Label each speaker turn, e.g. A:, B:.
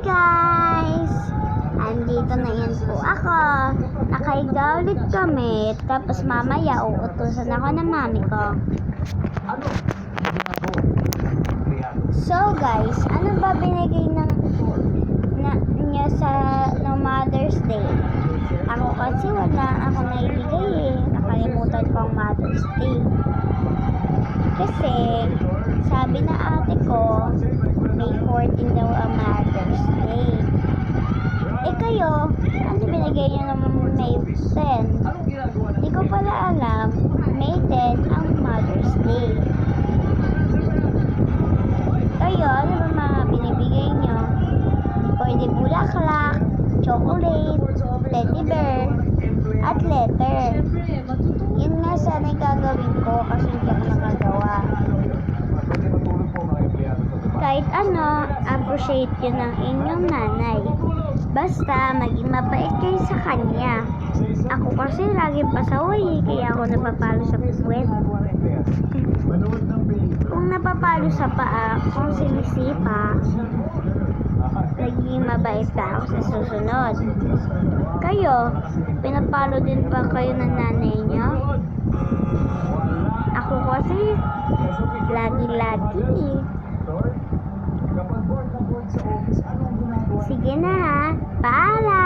A: guys! Andito na yan po ako. Nakaiga ulit kami. Tapos mamaya uutusan ako ng mami ko. So guys, ano ba binigay ng na, niya sa no Mother's Day? Ako kasi wala ako naibigay eh. Nakalimutan ko ang Mother's Day. Kasi, sabi na ate ko, May 14 daw ang Mother's Day. Eh kayo, ano binigay niyo naman May 10? Hindi ko pala alam, May 10 ang Mother's Day. Kayo, ano ba mga binibigay niyo? Pwede bulaklak, chocolate, teddy bear, at letter. Yun nga sana yung gagawin ko kasi hindi ako nakagawa. Kahit ano, appreciate yun ng inyong nanay. Basta, maging mabait kayo sa kanya. Ako kasi lagi pasaway kaya ako napapalo sa puwet. Kung napapalo sa paa, kung sinisipa, naging mabait na ako sa susunod. Kayo, pinapalo din ba kayo ng nanay niyo? Ako kasi, lagi-lagi eh. Sige na ha, paalam!